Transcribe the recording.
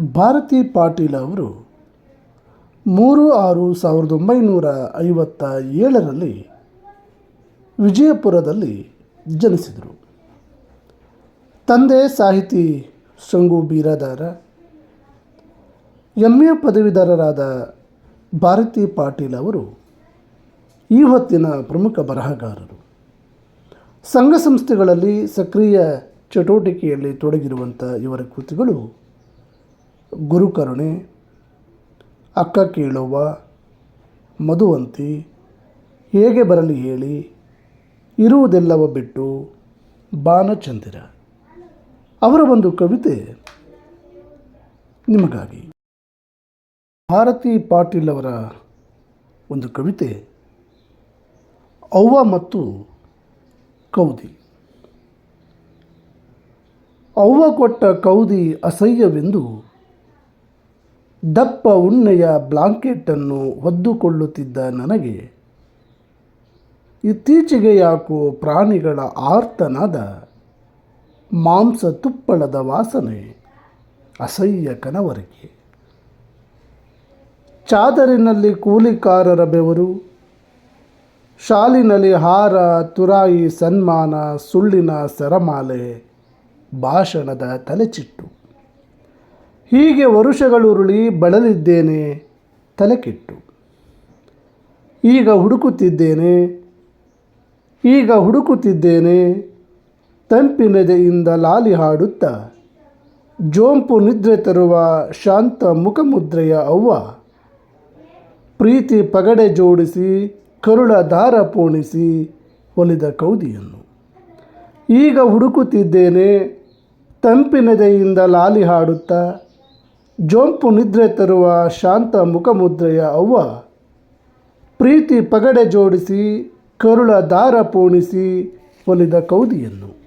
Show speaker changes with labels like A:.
A: ಭಾರತಿ ಪಾಟೀಲ್ ಅವರು ಮೂರು ಆರು ಸಾವಿರದ ಒಂಬೈನೂರ ಐವತ್ತ ಏಳರಲ್ಲಿ ವಿಜಯಪುರದಲ್ಲಿ ಜನಿಸಿದರು. ತಂದೆ ಸಾಹಿತಿ ಶಂಗು ಬೀರಾದಾರ ಎಂ ಎ ಪದವೀಧರರಾದ ಭಾರತಿ ಪಾಟೀಲ್ ಅವರು ಈ ಹೊತ್ತಿನ ಪ್ರಮುಖ ಬರಹಗಾರರು. ಸಂಘ ಸಂಸ್ಥೆಗಳಲ್ಲಿ ಸಕ್ರಿಯ ಚಟುವಟಿಕೆಯಲ್ಲಿ ತೊಡಗಿರುವಂಥ ಇವರ ಕೃತಿಗಳು ಗುರುಕರುಣೆ, ಅಕ್ಕ ಕೇಳುವ, ಮಧುವಂತಿ, ಹೇಗೆ ಬರಲಿ ಹೇಳಿ, ಇರುವುದೆಲ್ಲವ ಬಿಟ್ಟು ಬಾನಚಂದಿರ. ಅವರ ಒಂದು ಕವಿತೆ ನಿಮಗಾಗಿ. ಭಾರತಿ ಪಾಟೀಲ್ ಅವರ ಒಂದು ಕವಿತೆ, ಅವ್ವ ಮತ್ತು ಕೌದಿ. ಅವ್ವ ಕೊಟ್ಟ ಕೌದಿ ಅಸಹ್ಯವೆಂದು ದಪ್ಪ ಉಣ್ಣೆಯ ಬ್ಲಾಂಕೆಟನ್ನು ಹೊದ್ದುಕೊಳ್ಳುತ್ತಿದ್ದ ನನಗೆ ಇತ್ತೀಚೆಗೆ ಯಾಕೋ ಪ್ರಾಣಿಗಳ ಆರ್ತನಾದ ಮಾಂಸ ತುಪ್ಪಳದ ವಾಸನೆ ಅಸಹ್ಯ ಕನವರಿಕೆ ಚಾದರಿನಲ್ಲಿ ಕೂಲಿಕಾರರ ಬೆವರು, ಶಾಲಿನಲ್ಲಿ ಹಾರ, ತುರಾಯಿ, ಸನ್ಮಾನ, ಸುಳ್ಳಿನ ಸರಮಾಲೆ, ಭಾಷಣದ ತಲೆಚಿಟ್ಟು. ಹೀಗೆ ವರುಷಗಳುರುಳಿ ಬಳಲಿದ್ದೇನೆ, ತಲೆಕೆಟ್ಟು. ಈಗ ಹುಡುಕುತ್ತಿದ್ದೇನೆ ಈಗ ಹುಡುಕುತ್ತಿದ್ದೇನೆ, ತಂಪಿನೆದೆಯಿಂದ ಲಾಲಿ ಹಾಡುತ್ತಾ, ಜೋಂಪು ನಿದ್ರೆ ತರುವ ಶಾಂತ ಮುಖಮುದ್ರೆಯ ಅವ್ವ, ಪ್ರೀತಿ ಪಗಡೆ ಜೋಡಿಸಿ ಕರುಳ ದಾರ ಪೋಣಿಸಿ ಒಲಿದ ಕೌದಿಯನ್ನು. ಈಗ ಹುಡುಕುತ್ತಿದ್ದೇನೆ, ತಂಪಿನೆದೆಯಿಂದ ಲಾಲಿ ಹಾಡುತ್ತಾ ಜೋಂಪು ನಿದ್ರೆ ತರುವ ಶಾಂತ ಮುಖಮುದ್ರೆಯ ಅವ್ವ. ಪ್ರೀತಿ ಪಗಡೆ ಜೋಡಿಸಿ ಕರುಳ ದಾರ ಪೋಣಿಸಿ ಒಲಿದ ಕೌದಿಯನ್ನು.